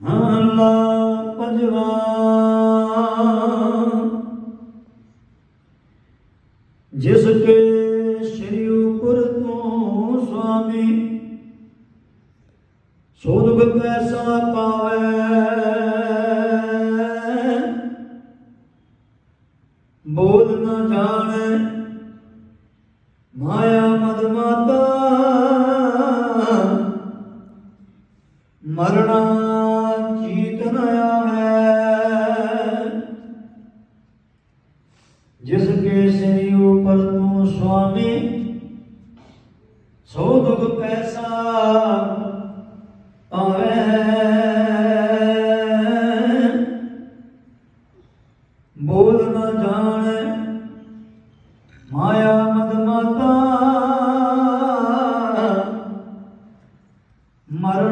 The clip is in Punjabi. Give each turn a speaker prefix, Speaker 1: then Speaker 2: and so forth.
Speaker 1: ਮਹਲਾ ਪੰਜਵਾ ਜਿਸ ਕੇ ਸ੍ਰੀ ਉਪਰ ਤੋਂ ਸੁਆਮੀ ਸੋਧ ਕੈਸਾ ਪਾਵੇ। ਬੋਲ ਨਾ ਜਾਣੇ, ਮਾਇਆ ਮਦ ਮਾਤਾ ਮਰਣਾ ਜੀਤ ਨ ਆਵੇ। ਜਿਸ ਕੇ ਸ੍ਰੀ ਉਪਰ ਤੂੰ ਸੁਆਮੀ, ਸੋ ਦੁਖ ਪੈਸਾ ਪਾਵੇ। ਬੋਲ ਨਾ ਜਾਣੇ ਮਾਇਆ ਮਦ ਮਾਤਾ। ਮਰ